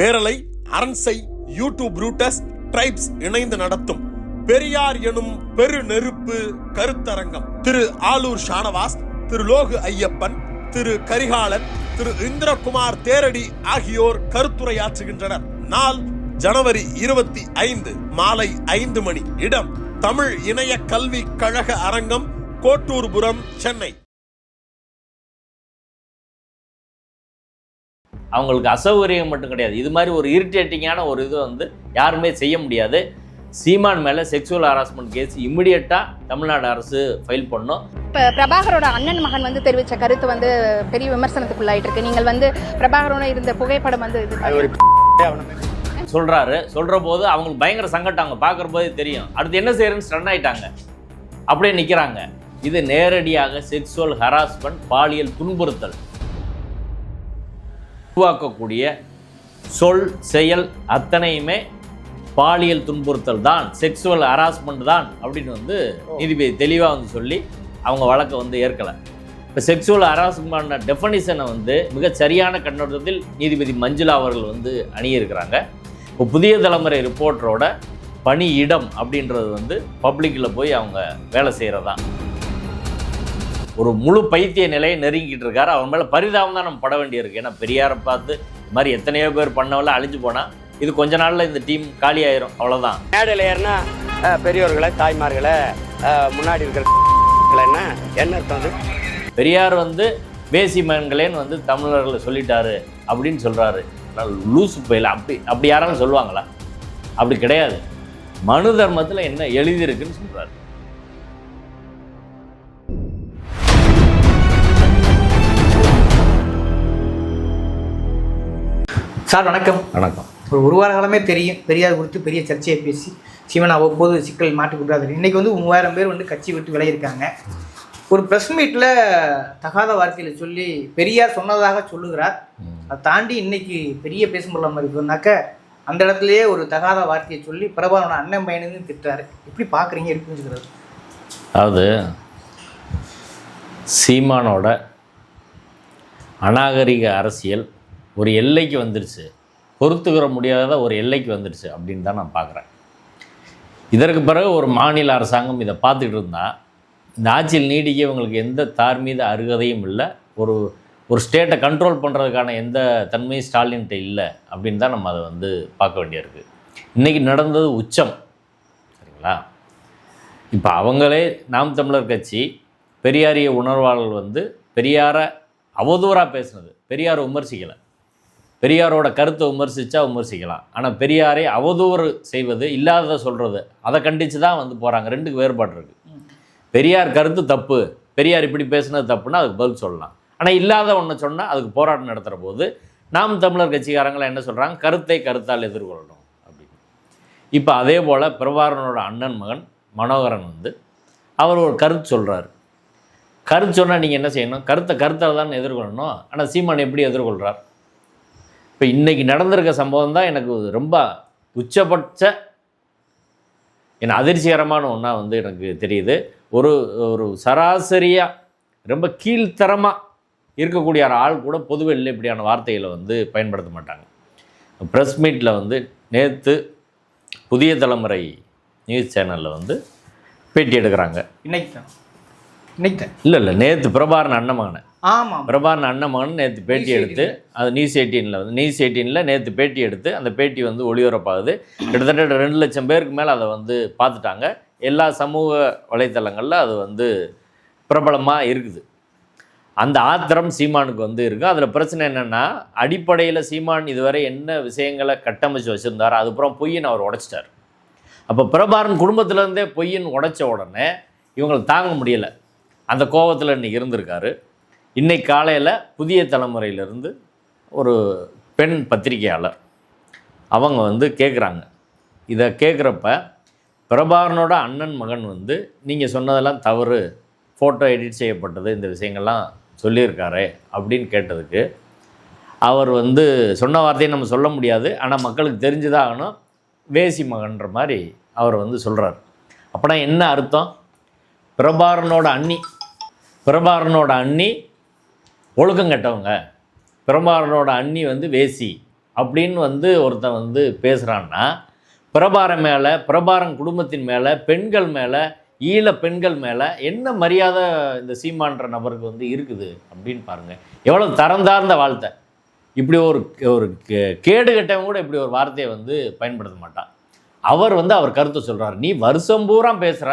பேரலை அரண்சை YouTube ரூட்டஸ் tribes இணைந்து நடத்தும் பெரியார் எனும் பெரு நெருப்பு கருத்தரங்கம். திரு ஆலூர் ஷானவாஸ் திரு லோகு ஐயப்பன் திரு கரிகாலன் திரு இந்திரகுமார் தேரடி ஆகியோர் கருத்துரையாற்றுகின்றனர். நாள் ஜனவரி இருபத்தி ஐந்து மாலை ஐந்து மணி. இடம் தமிழ் இணைய கல்வி கழக அரங்கம் கோட்டூர்புரம் சென்னை. அவங்களுக்கு அசௌகரியம் மட்டும் கிடையாது. இது மாதிரி ஒரு இரிட்டேட்டிங்கான ஒரு இது வந்து யாருமே செய்ய முடியாது. சீமான் மேலே செக்ஷுவல் ஹராஸ்மெண்ட் கேஸ் இமிடியட்டாக தமிழ்நாடு அரசு ஃபைல் பண்ணும். இப்போ பிரபாகரோட அண்ணன் மகன் வந்து தெரிவித்த கருத்து வந்து பெரிய விமர்சனத்துக்குள்ளாயிட்டு இருக்கு நீங்கள் வந்து பிரபாகரோட இருந்த புகைப்படம் வந்து இது சொல்கிறாரு சொல்கிற போது அவங்களுக்கு பயங்கர சங்கடம். அவங்க பார்க்குற போதே தெரியும். அடுத்து என்ன செய்யறேன்னு ஸ்டன் ஆயிட்டாங்க. அப்படியே நிற்கிறாங்க இது நேரடியாக செக்ஷுவல் ஹராஸ்மெண்ட் பாலியல் துன்புறுத்தல். உருவாக்கக்கூடிய சொல் செயல் அத்தனையுமே பாலியல் துன்புறுத்தல் தான் செக்ஸுவல் ஹராஸ்மெண்ட் தான் அப்படின்னு வந்து நீதிபதி தெளிவாக வந்து சொல்லி அவங்க வழக்கை வந்து ஏற்கலை. இப்போ செக்ஸுவல் ஹராஸ்மெண்ட் டெஃபனிஷனை வந்து மிக சரியான கண்ணோட்டத்தில் நீதிபதி மஞ்சுளா அவர்கள் வந்து அணியிருக்கிறாங்க. இப்போ புதிய தலைமுறை ரிப்போர்ட்டரோட பணியிடம் அப்படின்றது வந்து பப்ளிக்கில் போய் அவங்க வேலை செய்கிறதா ஒரு முழு பைத்திய நிலையை நெருங்கிட்டு இருக்காரு. அவன் மேலே பரிதாபம் தான் நம்ம பட வேண்டியிருக்கு. ஏன்னா பெரியாரை பார்த்து இது மாதிரி எத்தனையோ பேர் பண்ணவெல்லாம் அழிஞ்சு போனால் இது கொஞ்ச நாளில் இந்த டீம் காலி ஆயிரும். அவ்வளோதான் மேடையில் ஏறினா அஹ், பெரியவர்களை தாய்மார்களை முன்னாடி இருக்கிற என்ன? என்ன அர்த்தம் அது? பெரியார் வந்து பேசி மகன்களேன்னு வந்து தமிழர்களை சொல்லிட்டாரு அப்படின்னு சொல்கிறாரு லூசு பயில அப்படி அப்படி யாராலும் சொல்லுவாங்களா? அப்படி கிடையாது. மனு தர்மத்தில் என்ன எழுதியிருக்குன்னு சொல்கிறாரு சார் வணக்கம். வணக்கம். ஒரு ஒரு வார காலமே தெரியும். பெரியார் குறித்து பெரிய சர்ச்சையை பேசி சீமன் அவ்வப்போது சிக்கல் மாட்டி கொடுக்காது இன்னைக்கு வந்து மூவாயிரம் பேர் வந்து கட்சி விட்டு விலகியிருக்காங்க. ஒரு ப்ரெஸ் மீட்டில் தகாத வார்த்தையில் சொல்லி பெரியார் சொன்னதாக சொல்லுகிறார். அதை தாண்டி இன்னைக்கு பெரிய பேசும் பொருளாமல் இருக்குதுனாக்க அந்த இடத்துலயே ஒரு தகாத வார்த்தையை சொல்லி பிரபாகரனோட அண்ணன் பையனுன்னு திட்டாரு எப்படி பார்க்குறீங்க புரிஞ்சுக்கிறது? அதாவது சீமானோட அநாகரிக அரசியல் ஒரு எல்லைக்கு வந்துடுச்சு பொறுத்துக்கிற முடியாத ஒரு எல்லைக்கு வந்துருச்சு அப்படின்னு தான் நான் பார்க்குறேன். இதற்கு பிறகு ஒரு மாநில அரசாங்கம் இதை பார்த்துக்கிட்டு இருந்தால் இந்த ஆட்சியில் நீடிக்க இவங்களுக்கு எந்த தார்மீக அருகதையும் இல்லை ஒரு ஒரு ஸ்டேட்டை கண்ட்ரோல் பண்ணுறதுக்கான எந்த தன்மையும் ஸ்டாலின்கிட்ட இல்லை அப்படின்னு தான் நம்ம அதை வந்து பார்க்க வேண்டியிருக்கு இன்றைக்கி நடந்தது உச்சம். சரிங்களா? இப்போ அவங்களே நாம் தமிழர் கட்சி பெரியாரிய உணர்வாளர்கள் வந்து பெரியாரை அவதூறாக பேசுனது. பெரியாரை விமர்சிக்கலை. பெரியாரோட கருத்தை விமர்சித்தா விமர்சிக்கலாம். ஆனால் பெரியாரை அவதூறு செய்வது இல்லாததை சொல்கிறது அதை கண்டித்து தான் வந்து போகிறாங்க ரெண்டுக்கு வேறுபாடு இருக்குது பெரியார் கருத்து தப்பு. பெரியார் இப்படி பேசுனது தப்புன்னா அதுக்கு பதில் சொல்லலாம். ஆனால் இல்லாத ஒன்று சொன்னால் அதுக்கு போராட்டம் நடத்துகிற போது நாம் தமிழர் கட்சிக்காரங்களாம் என்ன சொல்கிறாங்க கருத்தை கருத்தால் எதிர்கொள்ளணும் அப்படின்னு. இப்போ அதே போல் பிரபாகரனோட அண்ணன் மகன் மனோகரன் வந்து அவர் ஒரு கருத்து சொல்கிறாரு கருத்து சொன்னால் நீங்கள் என்ன செய்யணும்? கருத்தை கருத்தால் தான் எதிர்கொள்ளணும். ஆனால் சீமான் எப்படி எதிர்கொள்கிறார் இப்போ இன்றைக்கி நடந்திருக்க சம்பவம் தான் எனக்கு ரொம்ப உச்சபட்ச என்ன அதிர்ச்சிகரமான ஒன்றா வந்து எனக்கு தெரியுது. ஒரு ஒரு சராசரியாக ரொம்ப கீழ்த்தரமாக இருக்கக்கூடிய ஆள் கூட பொதுவெளியில் இப்படியான வார்த்தைகளை வந்து பயன்படுத்த மாட்டாங்க. ப்ரெஸ் மீட்டில் வந்து நேற்று புதிய தலைமுறை நியூஸ் சேனலில் வந்து பேட்டி எடுக்கிறாங்க. இன்னைக்கு தான் இன்னைக்கு தான் இல்லை இல்லை நேற்று பிரபாரன் அண்ணமகனை ஆமாம். பிரபாரன் அண்ணமகன் நேற்று பேட்டி எடுத்து அது நியூஸ் எயிட்டீனில் வந்து நியூஸ் எயிட்டீனில் நேற்று பேட்டி எடுத்து அந்த பேட்டி வந்து ஒளிபரப்பாகுது. கிட்டத்தட்ட ரெண்டு லட்சம் பேருக்கு மேலே அதை வந்து பார்த்துட்டாங்க. எல்லா சமூக வலைத்தளங்களில் அது வந்து பிரபலமாக இருக்குது. அந்த ஆத்திரம் சீமானுக்கு வந்து இருக்குது அதில் பிரச்சனை என்னென்னா அடிப்படையில் சீமான் இதுவரை என்ன விஷயங்களை கட்டமைச்சு வச்சுருந்தாரோ அதுக்கப்புறம் பொய்யின் அவர் உடைச்சிட்டார். அப்போ பிரபாரன் குடும்பத்திலேருந்தே பொய்யின் உடைச்ச உடனே இவங்களுக்கு தாங்க முடியலை. அந்த கோபத்தில் இன்னைக்கு இருந்திருக்காரு. இன்னைக்கு காலையில் புதிய தலைமுறையிலேருந்து ஒரு பெண் பத்திரிகையாளர். அவங்க வந்து கேட்குறாங்க இதை கேட்குறப்ப பிரபாகரனோட அண்ணன் மகன் வந்து நீங்கள் சொன்னதெல்லாம் தவறு. ஃபோட்டோ எடிட் செய்யப்பட்டது. இந்த விஷயங்கள்லாம் சொல்லியிருக்காரு அப்படின்னு கேட்டதுக்கு அவர் வந்து சொன்ன வார்த்தையை நம்ம சொல்ல முடியாது. ஆனால் மக்களுக்கு தெரிஞ்சுதான் ஆகணும். வேசி மகன்ற மாதிரி அவர் வந்து சொல்கிறார் அப்படின்னா என்ன அர்த்தம்? பிரபாரனோட அண்ணி. பிரபாரனோட அண்ணி ஒழுக்கம் கெட்டவங்க. பிரபாரனோட அண்ணி வந்து வேசி அப்படின்னு வந்து ஒருத்தன் வந்து பேசுகிறான்னா பிரபாரம் மேலே பிரபாரம் குடும்பத்தின் மேலே பெண்கள் மேலே ஈழ பெண்கள் மேலே என்ன மரியாதை இந்த சீமான்ற நபருக்கு வந்து இருக்குது அப்படின்னு பாருங்கள் எவ்வளோ தரந்தார்ந்த வாழ்த்தை இப்படி ஒரு ஒரு கே- கேடு கெட்டவன் கூட இப்படி ஒரு வார்த்தையை வந்து பயன்படுத்த மாட்டான். அவர் வந்து அவர் கருத்தை சொல்கிறார் நீ வருஷம் பூரா பேசுகிற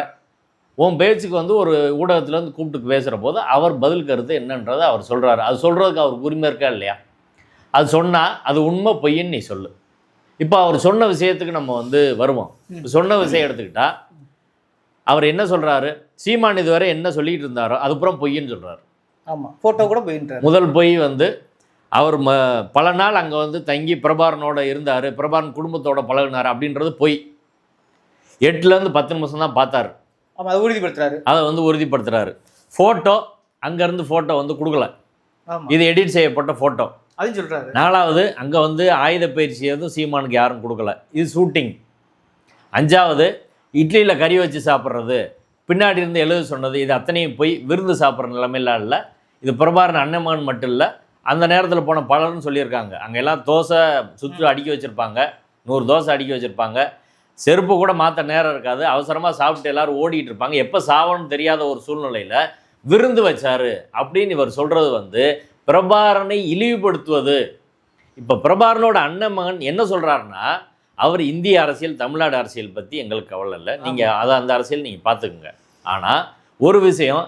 உன் பேச்சுக்கு வந்து ஒரு ஊடகத்துல இருந்து கூப்பிட்டு பேசுகிற போது அவர் பதில் கருத்து என்னன்றதை அவர் சொல்கிறாரு அது சொல்கிறதுக்கு அவருக்கு உரிமை இருக்கா இல்லையா? அது சொன்னால் அது உண்மை பொய்ன்னு நீ சொல்லு. இப்போ அவர் சொன்ன விஷயத்துக்கு நம்ம வந்து வருவோம். இப்ப சொன்ன விஷயம் எடுத்துக்கிட்டா அவர் என்ன சொல்கிறாரு சீமான் இதுவரை என்ன சொல்லிட்டு இருந்தாரோ அதுப்புறம் பொய்ன்னு சொல்கிறாரு ஆமாம் ஃபோட்டோ கூட போயின்றாரு. முதல் பொய் வந்து அவர் ம பல நாள் அங்கே வந்து தங்கி பிரபாரனோட இருந்தார் பிரபாரன் குடும்பத்தோட பழகுனார் அப்படின்றது பொய். எட்டுலேருந்து பத்து நிமிஷம் தான் பார்த்தாரு. அதை உறுதிப்படுத்துறாரு. அதை வந்து உறுதிப்படுத்துறாரு. ஃபோட்டோ அங்கேருந்து ஃபோட்டோ வந்து கொடுக்கல. ஆமாம் இது எடிட் செய்யப்பட்ட ஃபோட்டோ அதையும் சொல்றாரு. நாலாவது அங்கே வந்து ஆயுத பயிற்சி எதுவும் சீமானுக்கு யாரும் கொடுக்கல. இது ஷூட்டிங் அஞ்சாவது இட்லியில் கறி வச்சு சாப்பிட்றது. பின்னாடி இருந்து எழுத சொன்னது இது அத்தனையும் போய் விருந்து சாப்பிட்ற நிலைமையெல்லாம் இல்லை இது பிரபாரன் அண்ணமான் மட்டும் இல்லை அந்த நேரத்தில் போன பலரும் சொல்லியிருக்காங்க. அங்கே எல்லாம் தோசை சுற்று அடுக்கி வச்சுருப்பாங்க. நூறு தோசை அடுக்கி வச்சுருப்பாங்க. செருப்பு கூட மாற்ற நேரம் இருக்காது. அவசரமாக சாப்பிட்டு எல்லாரும் ஓடிட்டு இருப்பாங்க. எப்போ சாவணும்னு தெரியாத ஒரு சூழ்நிலையில் விருந்து வச்சாரு அப்படின்னு இவர் சொல்கிறது வந்து பிரபாரனை இழிவுபடுத்துவது. இப்போ பிரபாரனோட அண்ணன் மகன் என்ன சொல்கிறாருன்னா அவர் இந்திய அரசியல் தமிழ்நாடு அரசியல் பற்றி எங்களுக்கு கவலை இல்லை. நீங்கள் அதை அந்த அரசியல் நீங்கள் பார்த்துக்குங்க ஆனால் ஒரு விஷயம்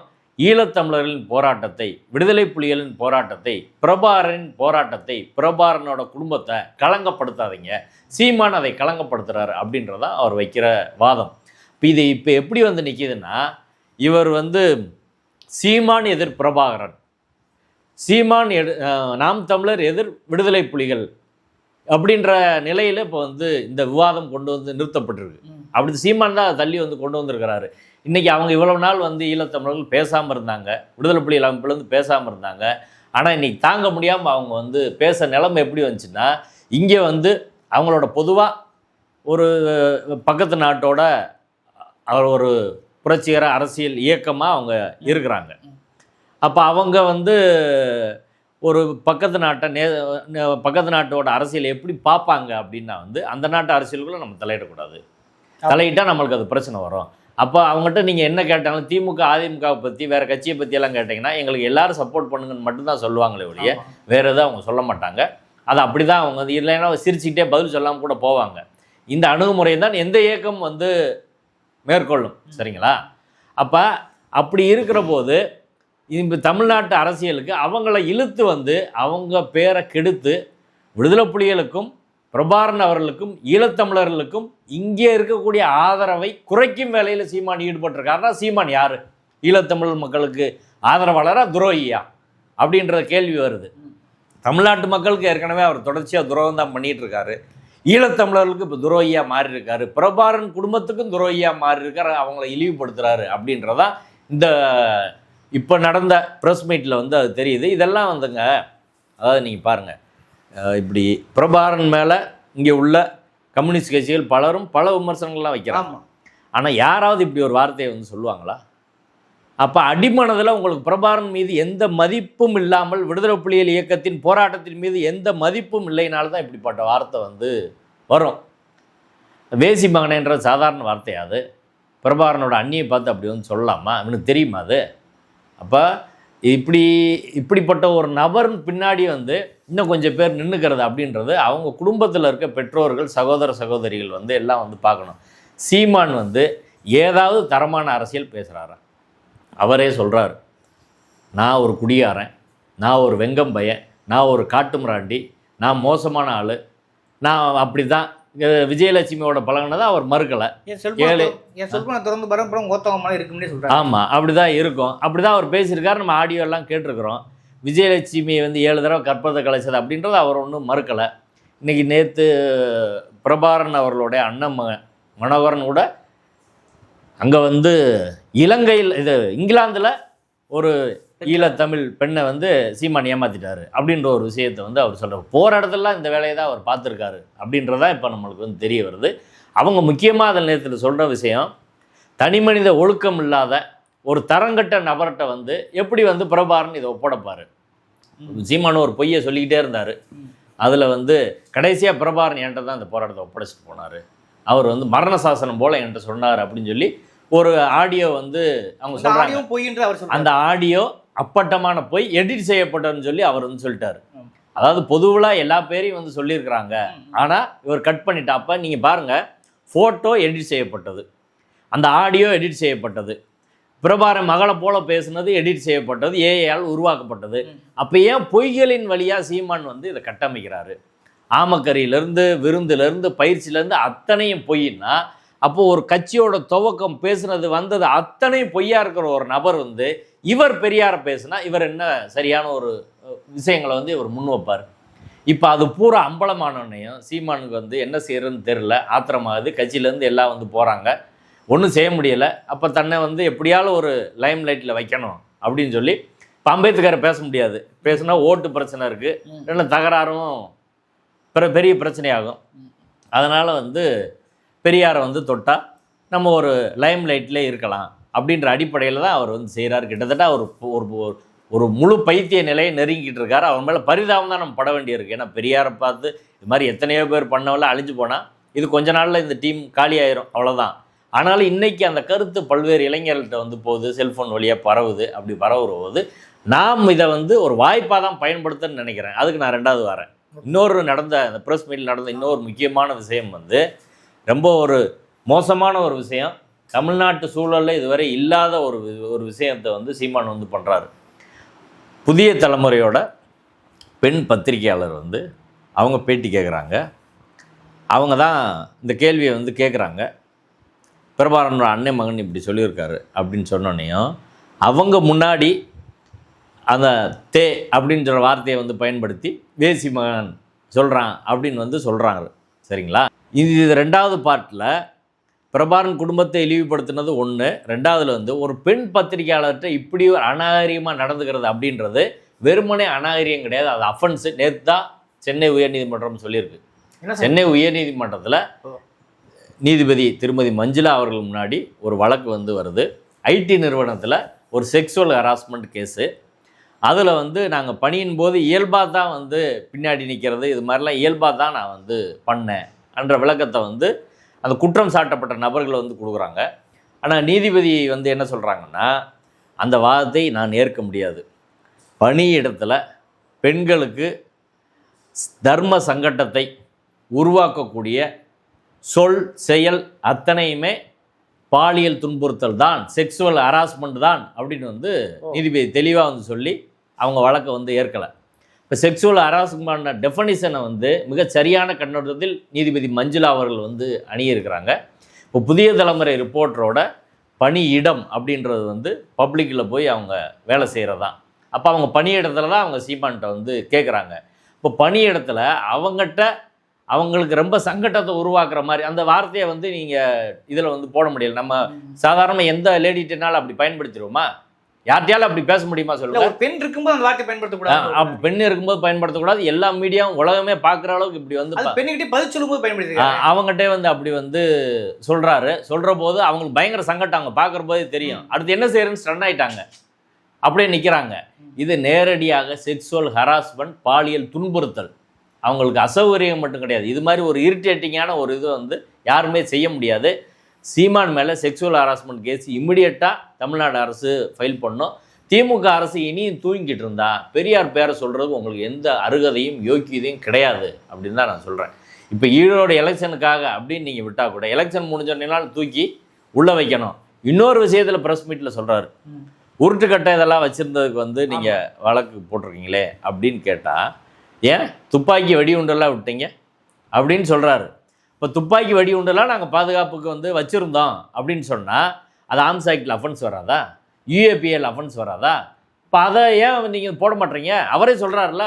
ஈழத்தமிழர்களின் போராட்டத்தை விடுதலை புலிகளின் போராட்டத்தை பிரபாரனின் போராட்டத்தை பிரபாரனோட குடும்பத்தை களங்கப்படுத்தாதீங்க. சீமான் அதை களங்கப்படுத்துறாரு அப்படின்றதா அவர் வைக்கிற வாதம். இப்போ இது இப்போ எப்படி வந்து நிற்கிதுன்னா இவர் வந்து சீமான் எதிர் பிரபாகரன். சீமான் எடு நாம் தமிழர் எதிர் விடுதலை புலிகள் அப்படின்ற நிலையில் இப்போ வந்து இந்த விவாதம் கொண்டு வந்து நிறுத்தப்பட்டிருக்கு. அப்படி சீமான் தான் தள்ளி வந்து கொண்டு வந்திருக்கிறாரு. இன்னைக்கு அவங்க இவ்வளவு நாள் வந்து ஈழத்தமிழர்கள் பேசாமல் இருந்தாங்க. விடுதலை புலிகள் அமைப்புலேருந்து பேசாமல் இருந்தாங்க. ஆனால் இன்னைக்கு தாங்க முடியாமல் அவங்க வந்து பேச நிலைமை எப்படி வந்துச்சுன்னா இங்கே வந்து அவங்களோட பொதுவாக ஒரு பக்கத்து நாட்டோட அவர் ஒரு புரட்சிகர அரசியல் இயக்கமாக அவங்க இருக்கிறாங்க. அப்போ அவங்க வந்து ஒரு பக்கத்து நாட்டை நே- பக்கத்து நாட்டோட அரசியல் எப்படி பார்ப்பாங்க அப்படின்னா வந்து அந்த நாட்டு அரசியலுக்குள்ள நம்ம தலையிடக்கூடாது. தலையிட்டால் நம்மளுக்கு அது பிரச்சனை வரும். அப்போ அவங்ககிட்ட நீங்கள் என்ன கேட்டாலும் திமுக அதிமுகவை பற்றி வேறு கட்சியை பற்றி எல்லாம் கேட்டிங்கன்னா எங்களுக்கு எல்லாரும் சப்போர்ட் பண்ணுங்கன்னு மட்டும்தான் சொல்லுவாங்களே ஒழிய. வேறு எதுவும் அவங்க சொல்ல மாட்டாங்க. அது அப்படி தான் அவங்க வந்து இல்லைன்னா சிரிச்சுக்கிட்டே பதில் சொல்லாமல் கூட போவாங்க. இந்த அணுகுமுறை தான் எந்த இயக்கம் வந்து மேற்கொள்ளும் சரிங்களா? அப்போ அப்படி இருக்கிற போது இப்போ தமிழ்நாட்டு அரசியலுக்கு அவங்கள இழுத்து வந்து அவங்க பேரை கெடுத்து விடுதலை புலிகளுக்கும் பிரபாரன் அவர்களுக்கும் ஈழத்தமிழர்களுக்கும் இங்கே இருக்கக்கூடிய ஆதரவை குறைக்கும் வேலையில் சீமான் ஈடுபட்டிருக்காருன்னா சீமான் யார்? ஈழத்தமிழ் மக்களுக்கு ஆதரவாளராக துரோகியா? அப்படின்ற கேள்வி வருது. தமிழ்நாட்டு மக்களுக்கு ஏற்கனவே அவர் தொடர்ச்சியாக துரோகம் தான் பண்ணிகிட்டு இருக்காரு ஈழத்தமிழர்களுக்கு இப்போ துரோகியாக மாறி இருக்காரு பிரபாரன் குடும்பத்துக்கும் துரோகியாக மாறி இருக்காரு அவங்கள இழிவுபடுத்துகிறாரு அப்படின்றதா இந்த இப்போ நடந்த ப்ரெஸ் மீட்டில் வந்து அது தெரியுது. இதெல்லாம் வந்துங்க அதாவது நீங்கள் பாருங்கள் இப்படி பிரபாரன் மேலே இங்கே உள்ள கம்யூனிஸ்ட் கட்சிகள் பலரும் பல விமர்சனங்கள்லாம் வைக்கிறாங்க. ஆனால் யாராவது இப்படி ஒரு வார்த்தையை வந்து சொல்லுவாங்களா? அப்போ அடிமனதில் உங்களுக்கு பிரபாரன் மீது எந்த மதிப்பும் இல்லாமல் விடுதலை புலிகள் இயக்கத்தின் போராட்டத்தின் மீது எந்த மதிப்பும் இல்லைனால்தான் தான் இப்படிப்பட்ட வார்த்தை வந்து வரும். வேசி மகனேன்ற சாதாரண வார்த்தையா அது. பிரபாரனோட அண்ணியை பார்த்து அப்படி வந்து சொல்லலாமா? அவனுக்கு தெரியுமா அது? அப்போ இப்படி இப்படிப்பட்ட ஒரு நபர் பின்னாடி வந்து இன்னும் கொஞ்சம் பேர் நின்றுக்கிறது அப்படின்றது அவங்க குடும்பத்தில் இருக்க பெற்றோர்கள் சகோதர சகோதரிகள் வந்து எல்லாம் வந்து பார்க்கணும். சீமான் வந்து ஏதாவது தரமான அரசியல் பேசுகிறாரா அவரே சொல்கிறார் நான் ஒரு குடியாரன் நான் ஒரு வெங்கம் பையன் நான் ஒரு காட்டுமிராண்டி நான் மோசமான ஆள் நான் அப்படி தான் விஜயலட்சுமியோட பழகினதை அவர் மறுக்கலை. ஏழு. என் செல்போனை திறந்து அப்புறம் கோத்தவமான இருக்கும்னே சொல்றாரு. ஆமாம் அப்படி தான் இருக்கும். அப்படி தான் அவர் பேசியிருக்காரு நம்ம ஆடியோ எல்லாம் கேட்டிருக்கிறோம். விஜயலட்சுமி வந்து ஏழு தடவை கற்பதை கலைச்சது அப்படின்றத அவர் ஒன்றும் மறுக்கலை. இன்னைக்கு நேற்று பிரபாரன் அவர்களுடைய அண்ணன் மகன் மனோகரன் கூட அங்கே வந்து இலங்கையில் இது இங்கிலாந்தில் ஒரு ஈழத்தமிழ் பெண்ணை வந்து சீமான் ஏமாத்திட்டாரு அப்படின்ற ஒரு விஷயத்தை வந்து அவர் சொல்கிறார் போகிற இடத்துலலாம் இந்த வேலையை தான் அவர் பார்த்துருக்காரு அப்படின்றதா இப்போ நம்மளுக்கு வந்து தெரிய வருது. அவங்க முக்கியமாக அதில் நேரத்தில் சொல்கிற விஷயம் தனிமனித ஒழுக்கம் இல்லாத ஒரு தரங்கட்ட நபர்கிட்ட வந்து எப்படி வந்து பிரபாரன் இதை ஒப்படைப்பார்? சீமான் ஒரு பொய்யை சொல்லிக்கிட்டே இருந்தார். அதில் வந்து கடைசியாக பிரபாரன் என்கிட்ட தான் இந்த போராட்டத்தை ஒப்படைச்சிட்டு போனார். அவர் வந்து மரண சாசனம் போல் என்கிட்ட சொன்னார் அப்படின்னு சொல்லி ஒரு ஆடியோ வந்து அவங்க சொல்கிறாங்க அந்த ஆடியோ அப்பட்டமான போய் எடிட் செய்யப்பட்டதுன்னு சொல்லி அவர் வந்து சொல்லிட்டாரு. அதாவது பொதுவில் எல்லா பேரையும் வந்து சொல்லியிருக்கிறாங்க. ஆனால் இவர் கட் பண்ணிட்டா அப்போ நீங்கள் பாருங்கள் ஃபோட்டோ எடிட் செய்யப்பட்டது. அந்த ஆடியோ எடிட் செய்யப்பட்டது. பிரபாரம் மகளை போல பேசுனது எடிட் செய்யப்பட்டது. ஏஐயால் உருவாக்கப்பட்டது. அப்போ ஏன் பொய்களின் வழியாக சீமான் வந்து இதை கட்டமைக்கிறாரு ஆமக்கரியிலேருந்து விருந்துலேருந்து பயிற்சியிலேருந்து அத்தனையும் பொய்னா அப்போ ஒரு கட்சியோட துவக்கம் பேசுனது வந்தது அத்தனையும் பொய்யா இருக்கிற ஒரு நபர் வந்து இவர் பெரியார பேசுனா இவர் என்ன சரியான ஒரு விஷயங்களை வந்து இவர் முன் வைப்பார். இப்போ அது பூரா அம்பலமானோன்னையும் சீமானுக்கு வந்து என்ன செய்யறதுன்னு தெரில ஆத்திரமாகுது. கட்சியிலேருந்து எல்லாம் வந்து போகிறாங்க ஒன்றும் செய்ய முடியலை. அப்போ தன்னை வந்து எப்படியாலும் ஒரு லைம் லைட்டில் வைக்கணும் அப்படின்னு சொல்லி இப்போ அம்பேத்கரை பேச முடியாது. பேசுனா ஓட்டு பிரச்சனை இருக்குது ரெண்டு தகராறும் பிற பெரிய பிரச்சனையாகும். அதனால் வந்து பெரியாரை வந்து தொட்டால் நம்ம ஒரு லைம் லைட்லேயே இருக்கலாம். அப்படின்ற அடிப்படையில் தான் அவர் வந்து செய்கிறார் கிட்டத்தட்ட அவர் ஒரு ஒரு ஒரு முழு பைத்திய நிலையை நெருங்கிட்டு இருக்காரு. அவர் மேலே பரிதாபம் தான் நம்ம பட வேண்டியிருக்கு. ஏன்னா பெரியாரை பார்த்து இது மாதிரி எத்தனையோ பேர் பண்ணவெல்லாம் அழிஞ்சு போனால் இது கொஞ்ச நாளில் இந்த டீம் காலியாயிரும் அவ்வளோதான் ஆனாலும் இன்றைக்கி அந்த கருத்து பல்வேறு இளைஞர்கள்ட்ட வந்து போகுது. செல்ஃபோன் வழியாக பரவுது. அப்படி பரவுற போது நாம் இதை வந்து ஒரு வாய்ப்பாக தான் பயன்படுத்தன்னு நினைக்கிறேன். அதுக்கு நான் ரெண்டாவது வரேன். இன்னொரு நடந்த அந்த ப்ரெஸ் மீட்டில் நடந்த இன்னொரு முக்கியமான விஷயம் வந்து ரொம்ப ஒரு மோசமான ஒரு விஷயம். தமிழ்நாட்டு சூழலில் இதுவரை இல்லாத ஒரு வி- ஒரு விஷயத்தை வந்து சீமான் வந்து பண்ணுறாரு புதிய தலைமுறையோட பெண் பத்திரிகையாளர் வந்து அவங்க பேட்டி கேட்குறாங்க அவங்க தான் இந்த கேள்வியை வந்து கேட்குறாங்க பிரபாரனோட அண்ணன் மகன் இப்படி சொல்லியிருக்காரு அப்படின்னு சொன்னோன்னையும் அவங்க முன்னாடி அந்த தே அப்படின்ற வார்த்தையை வந்து பயன்படுத்தி தேசி மகன் சொல்கிறான் அப்படின்னு வந்து சொல்கிறாங்க சரிங்களா? இது இது ரெண்டாவது பார்ட்டில் பிரபாரன் குடும்பத்தை இழிவுபடுத்தினது ஒன்று ரெண்டாவதுல வந்து ஒரு பெண் பத்திரிகையாளர்கிட்ட இப்படி ஒரு அநாகரிகமாக நடந்துக்கிறது அப்படின்றது வெறுமனே அநாகரிகம் கிடையாது. அது அஃபென்ஸு நேற்று தான் சென்னை உயர்நீதிமன்றம் சொல்லியிருக்கு. சென்னை உயர்நீதிமன்றத்தில் நீதிபதி திருமதி மஞ்சுளா அவர்கள் முன்னாடி ஒரு வழக்கு வந்து வருது. ஐடி நிறுவனத்தில் ஒரு செக்ஸுவல் ஹராஸ்மெண்ட் கேஸு அதில் வந்து நாங்கள் பணியின் போது இயல்பாக தான் வந்து பின்னாடி நிற்கிறது இது மாதிரிலாம் இயல்பாக தான் நான் வந்து பண்ணேன். என்ற விளக்கத்தை வந்து அந்த குற்றம் சாட்டப்பட்ட நபர்கள் வந்து கொடுக்குறாங்க. ஆனால் நீதிபதி வந்து என்ன சொல்கிறாங்கன்னா அந்த வாதத்தை நான் ஏற்க முடியாது. பணியிடத்தில் பெண்களுக்கு தர்ம சங்கட்டத்தை உருவாக்கக்கூடிய சொல் செயல் அத்தனையுமே பாலியல் துன்புறுத்தல் தான் செக்ஸுவல் ஹராஸ்மெண்ட் தான் அப்படின்னு வந்து நீதிபதி தெளிவாக வந்து சொல்லி அவங்க வழக்கை வந்து ஏற்கலை. இப்போ செக்ஸுவல் ஹராஸ்மெண்ட் டெஃபனிஷனை வந்து மிகச் சரியான கண்ணோட்டத்தில் நீதிபதி மஞ்சுளா அவர்கள் வந்து அணியிருக்கிறாங்க. இப்போ புதிய தலைமுறை ரிப்போர்ட்டரோட பணியிடம் அப்படின்றது வந்து பப்ளிக்கில் போய் அவங்க வேலை செய்கிறதான் அப்போ அவங்க பணியிடத்துல தான் அவங்க சீமான்கிட்ட வந்து கேட்குறாங்க இப்போ பணியிடத்துல அவங்ககிட்ட அவங்களுக்கு ரொம்ப சங்கட்டத்தை உருவாக்குற மாதிரி அந்த வார்த்தையை வந்து நீங்கள் இதில் வந்து போட முடியல. நம்ம சாதாரண எந்த லேடிட்டனாலும் அப்படி பயன்படுத்திடுவோமா? யார்கிட்டயாலும் அப்படி பேச முடியுமா சொல்லுங்க? ஒரு பெண் இருக்கும்போது அந்த வார்த்தை பயன்படுத்தக்கூடாது பெண் இருக்கும்போது பயன்படுத்தக்கூடாது. எல்லா மீடியாவும் உலகமே பார்க்குற அளவுக்கு இப்படி வந்து அது ப- பெண்ணுகிட்டே பதில் சொல்லும்போது ஆ, பயன்படுத்திருக்காங்க. அவங்ககிட்ட வந்து அப்படி வந்து சொல்றாரு. சொல்ற போது அவங்களுக்கு பயங்கர சங்கடம். அவங்க பார்க்குற போதே தெரியும் அடுத்து என்ன செய்யறதுன்னு ஸ்டன் ஆயிட்டாங்க. அப்படியே நிற்கிறாங்க இது நேரடியாக செக்ஸுவல் ஹராஸ்மெண்ட் பாலியல் துன்புறுத்தல். அவங்களுக்கு அசௌகரியம் மட்டும் கிடையாது. இது மாதிரி ஒரு இரிட்டேட்டிங்கான ஒரு இது வந்து யாருமே செய்ய முடியாது. சீமான் மேலே செக்ஸுவல் ஹராஸ்மெண்ட் கேஸ் இமிடியட்டாக தமிழ்நாடு அரசு ஃபைல் பண்ணும். திமுக அரசு இனியும் தூங்கிட்டு இருந்தா பெரியார் பேரை சொல்கிறதுக்கு உங்களுக்கு எந்த அருகதையும் யோக்கியதையும் கிடையாது அப்படின்னு தான் நான் சொல்கிறேன் இப்போ ஈரோடு எலெக்ஷனுக்காக அப்படின்னு நீங்கள் விட்டால் கூட எலெக்ஷன் முடிஞ்சோடனால தூக்கி உள்ளே வைக்கணும். இன்னொரு விஷயத்தில் ப்ரெஸ் மீட்டில் சொல்கிறாரு. உருட்டுக்கட்டை இதெல்லாம் வச்சுருந்ததுக்கு வந்து நீங்கள் வழக்கு போட்டிருக்கீங்களே அப்படின்னு கேட்டால் ஏன் துப்பாக்கி வெடிகுண்டெல்லாம் விட்டீங்க? அப்படின்னு சொல்கிறாரு இப்போ துப்பாக்கி வெடிகுண்டெல்லாம் நாங்கள் பாதுகாப்புக்கு வந்து வச்சுருந்தோம் அப்படின்னு சொன்னால் அது ஆர்ம்ஸ் ஆக்டில் அஃபென்ஸ் வராதா? யூஏபிஎல் அஃபென்ஸ் வராதா? இப்போ அதை ஏன் நீங்கள் போட மாட்டீங்க? அவரே சொல்கிறாருல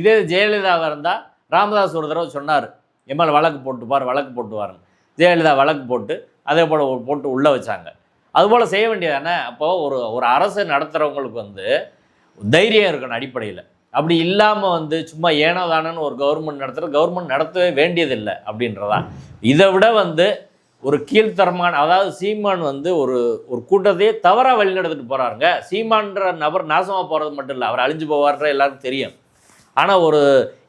இதே ஜெயலலிதாவாக இருந்தால் ராமதாஸ் ஒரு தடவை சொன்னார் எம்எல் வழக்கு போட்டு பாரு வழக்கு போட்டு ஜெயலலிதா வழக்கு போட்டு அதே போல் போட்டு உள்ளே வச்சாங்க. அதுபோல் செய்ய வேண்டியதானே அப்போது ஒரு ஒரு அரசு நடத்துகிறவங்களுக்கு வந்து தைரியம் இருக்கணும் அடிப்படையில். அப்படி இல்லாமல் வந்து சும்மா ஏனோ தானோன்னு ஒரு கவர்மெண்ட் நடத்துகிற கவர்மெண்ட் நடத்தவே வேண்டியதில்லை அப்படின்றதா. இதை விட வந்து ஒரு கீழ்த்தரமான அதாவது சீமான் வந்து ஒரு ஒரு கூட்டத்தையே தவறாக வழிநடத்திட்டு போகிறாருங்க சீமான்ற நபர் நாசமாக போகிறது மட்டும் இல்லை அவர் அழிஞ்சு போவார்ன்ற எல்லாருக்கும் தெரியும். ஆனால் ஒரு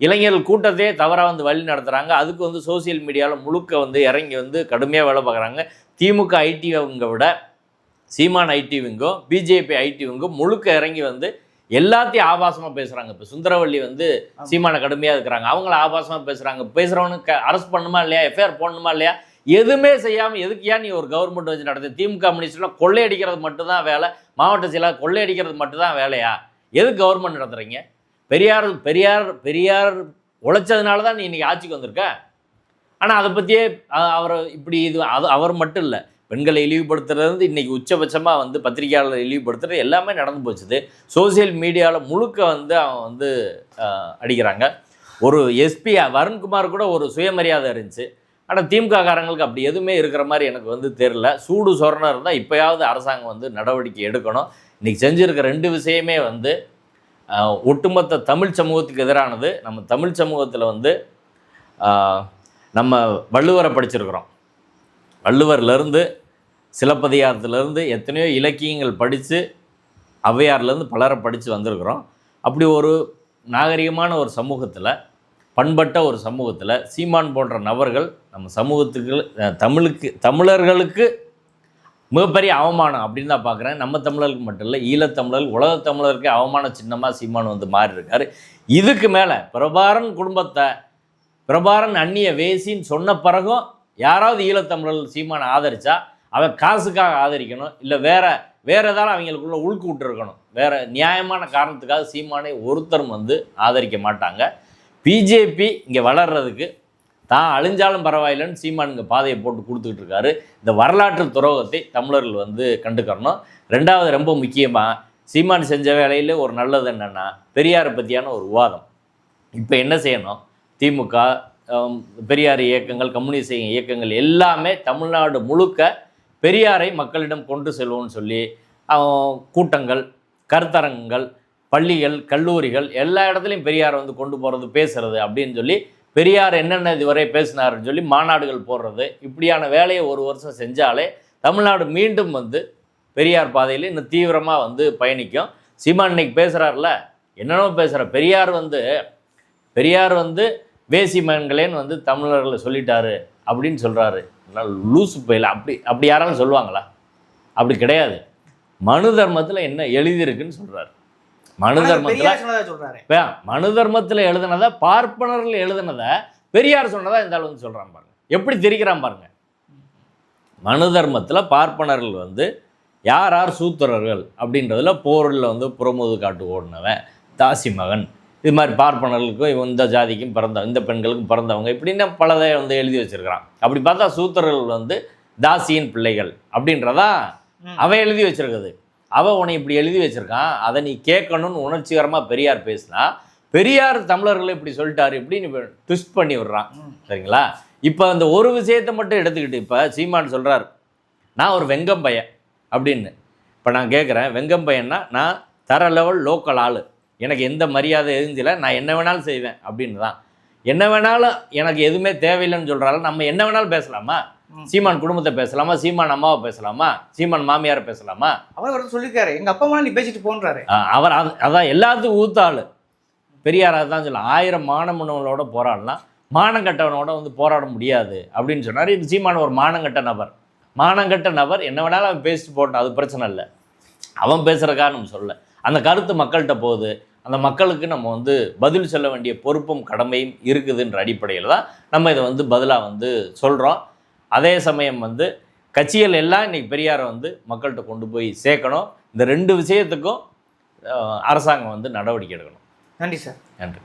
இளைஞர்கள் கூட்டத்தையே தவறாக வந்து வழி நடத்துகிறாங்க அதுக்கு வந்து சோசியல் மீடியாவில் முழுக்க வந்து இறங்கி வந்து கடுமையாக வேலை பார்க்குறாங்க. திமுக ஐடி விட சீமான் ஐடி விங்கும் பிஜேபி ஐடி விங்கும் முழுக்க இறங்கி வந்து எல்லாத்தையும் ஆபாசமாக பேசுகிறாங்க இப்போ சுந்தரவள்ளி வந்து சீமானை கடுமையாக இருக்கிறாங்க அவங்கள ஆபாசமாக பேசுகிறாங்க பேசுகிறவனுக்கு அரெஸ்ட் பண்ணுமா இல்லையா? எஃப்ஐஆர் போடணுமா இல்லையா? எதுவுமே செய்யாமல் எதுக்கு ஏன் நீ ஒரு கவர்மெண்ட் வச்சு நடத்து? திமுக மினிஸ்டர்லாம் கொள்ளையடிக்கிறது மட்டும்தான் வேலை. மாவட்ட செயலாளர் கொள்ளையடிக்கிறது மட்டும்தான் வேலையா? எதுக்கு கவர்மெண்ட் நடத்துறீங்க? பெரியார் பெரியார் பெரியார் உழைச்சதுனால தான் நீ இன்னைக்கு ஆட்சிக்கு வந்திருக்க. ஆனால் அதை பற்றியே அவர் இப்படி இது அது அவர் மட்டும் இல்லை. பெண்களை இழிவுபடுத்துறது இன்னைக்கு உச்சபட்சமாக வந்து பத்திரிகையாளர் இழிவுபடுத்துறது எல்லாமே நடந்து போச்சுது. சோசியல் மீடியாவில் முழுக்க வந்து அவன் வந்து அடிக்கிறாங்க. ஒரு எஸ்பி வருண்குமார் கூட ஒரு சுயமரியாதை இருந்துச்சு. ஆனால் திமுககாரங்களுக்கு அப்படி எதுவுமே இருக்கிற மாதிரி எனக்கு வந்து தெரில சூடு சொரணம் இருந்தால் இப்போயாவது அரசாங்கம் வந்து நடவடிக்கை எடுக்கணும். இன்றைக்கி செஞ்சுருக்க ரெண்டு விஷயமே வந்து ஒட்டுமொத்த தமிழ் சமூகத்துக்கு எதிரானது. நம்ம தமிழ் சமூகத்தில் வந்து நம்ம வள்ளுவரை படிச்சிருக்கிறோம். வள்ளுவர்லேருந்து சிலப்பதிகாரத்துலேருந்து எத்தனையோ இலக்கியங்கள் படித்து ஔவையார்லேருந்து பலரை படித்து வந்திருக்கிறோம். அப்படி ஒரு நாகரிகமான ஒரு சமூகத்தில் பண்பட்ட ஒரு சமூகத்தில் சீமான் போன்ற நபர்கள் நம்ம சமூகத்துக்கு தமிழுக்கு தமிழர்களுக்கு மிகப்பெரிய அவமானம் அப்படின்னு தான் பார்க்குறேன். நம்ம தமிழருக்கு மட்டும் இல்லை ஈழத்தமிழர் உலக தமிழருக்கு அவமான சின்னமாக சீமான் வந்து மாறி இருக்கார் இதுக்கு மேலே பிரபாரன் குடும்பத்தை பிரபாரன் அந்நிய வேசின்னு சொன்ன பிறகும் யாராவது ஈழத்தமிழர் சீமானை ஆதரித்தா அவன் காசுக்காக ஆதரிக்கணும் இல்லை வேற வேறு ஏதாவது அவங்களுக்குள்ள உழுக்கு விட்டுருக்கணும் வேறு நியாயமான காரணத்துக்காக சீமானை ஒருத்தரும் வந்து ஆதரிக்க மாட்டாங்க. பிஜேபி இங்கே வளர்றதுக்கு தான் அழிஞ்சாலும் பரவாயில்லைன்னு சீமான் இங்கே பாதையை போட்டு கொடுத்துக்கிட்டு இருக்காரு. இந்த வரலாற்று துரோகத்தை தமிழர்கள் வந்து கண்டுக்கறணும். ரெண்டாவது ரொம்ப முக்கியமாக சீமான் செஞ்ச வேலையில் ஒரு நல்லது என்னென்னா பெரியாரை பற்றியான ஒரு விவாதம். இப்போ என்ன செய்யணும்? திமுக பெரியார் இயக்கங்கள் கம்யூனிஸ்ட் இயக்கங்கள் எல்லாமே தமிழ்நாடு முழுக்க பெரியாரை மக்களிடம் கொண்டு செல்வோம்னு சொல்லி கூட்டங்கள் கருத்தரங்குகள் பள்ளிகள் கல்லூரிகள் எல்லா இடத்துலையும் பெரியார் வந்து கொண்டு போகிறது பேசுறது அப்படின்னு சொல்லி பெரியார் என்னென்ன இதுவரை பேசினார்னு சொல்லி மாநாடுகள் போடுறது இப்படியான வேலையை ஒரு வருஷம் செஞ்சாலே தமிழ்நாடு மீண்டும் வந்து பெரியார் பாதையில் இன்னும் தீவிரமாக வந்து பயணிக்கும். சீமான் இன்னைக்கு பேசுகிறார்ல என்னென்னோ பேசுகிற பெரியார் வந்து பெரியார் வந்து வேசி மகன்களேன்னு வந்து தமிழர்களை சொல்லிட்டாரு அப்படின்னு சொல்கிறாரு லூசு பயில அப்படி அப்படி யாராலும் சொல்லுவாங்களா? அப்படி கிடையாது. மனு தர்மத்தில் என்ன எழுதியிருக்குன்னு சொல்கிறாரு மனு தர்மத்தில் மனு தர்மத்தில் எழுதுனதை பார்ப்பனர்கள் எழுதுனதை பெரியார் சொன்னதா இந்த ஆள் வந்து சொல்கிறான் பாருங்க. எப்படி திரிக்கிறான் பாருங்க. மனு தர்மத்தில் பார்ப்பனர்கள் வந்து யார் யார் சூத்திரர்கள் அப்படின்றதுல போரில் வந்து புறமுது காட்டு ஓடினவன் தாசி மகன் இது மாதிரி பார்ப்பனர்களுக்கும் இந்த ஜாதிக்கும் பிறந்த இந்த பெண்களுக்கும் பிறந்தவங்க இப்படின்னு பலதை வந்து எழுதி வச்சிருக்கிறான். அப்படி பார்த்தா சூத்திரர்கள் வந்து தாசியின் பிள்ளைகள் அப்படின்றதா. அவன் எழுதி வச்சிருக்குது. அவன் உன்னை இப்படி எழுதி வச்சிருக்கான். அதை நீ கேட்கணும்னு உணர்ச்சிகரமாக பெரியார் பேசினா பெரியார் தமிழர்களை இப்படி சொல்லிட்டாரு இப்படின்னு ட்விஸ்ட் பண்ணி விடுறான். சரிங்களா? இப்போ அந்த ஒரு விஷயத்தை மட்டும் எடுத்துக்கிட்டு இப்போ சீமான் சொல்கிறார் நான் ஒரு வெங்கம் பையன் அப்படின்னு. இப்போ நான் கேட்குறேன் வெங்கம் பையன்னா நான் தர லெவல் லோக்கல் ஆள். எனக்கு எந்த மரியாதை எதுஞ்சில நான் என்ன வேணாலும் செய்வேன் அப்படின்னு தான் என்ன வேணாலும் எனக்கு எதுவுமே தேவையில்லைன்னு சொல்கிறால நம்ம என்ன வேணாலும் பேசலாமா. சீமான் குடும்பத்தை பேசலாமா? சீமான் அம்மாவை பேசலாமா? சீமான் மாமியாரை பேசலாமா? அவர் ஒரு சொல்லியிருக்காரு எங்க அப்பா அம்மா நீ பேசிட்டு போன்றாரு. அவர் அது அதான் எல்லாத்துக்கும் ஊத்தாள். பெரியார் அதான் சொல்ல ஆயிரம் மானமுனவங்களோட போராடலாம். மானங்கட்டவனோட வந்து போராட முடியாது அப்படின்னு சொன்னார். இது சீமான் ஒரு மானங்கட்ட நபர். மானங்கட்ட நபர் என்ன வேணாலும் அவன் பேசிட்டு போட்டோம் அது பிரச்சனை இல்லை. அவன் பேசுகிறக்காக நம்ம சொல்ல. அந்த கருத்து மக்கள்கிட்ட போகுது. அந்த மக்களுக்கு நம்ம வந்து பதில் சொல்ல வேண்டிய பொறுப்பும் கடமையும் இருக்குதுன்ற அடிப்படையில் தான் நம்ம இதை வந்து பதிலாக வந்து சொல்கிறோம் அதே சமயம் வந்து கட்சிகள் எல்லாம் இன்னைக்கு பெரியாரை வந்து மக்கள்கிட்ட கொண்டு போய் சேர்க்கணும். இந்த ரெண்டு விஷயத்துக்கும் அரசாங்கம் வந்து நடவடிக்கை எடுக்கணும். நன்றி சார். நன்றி.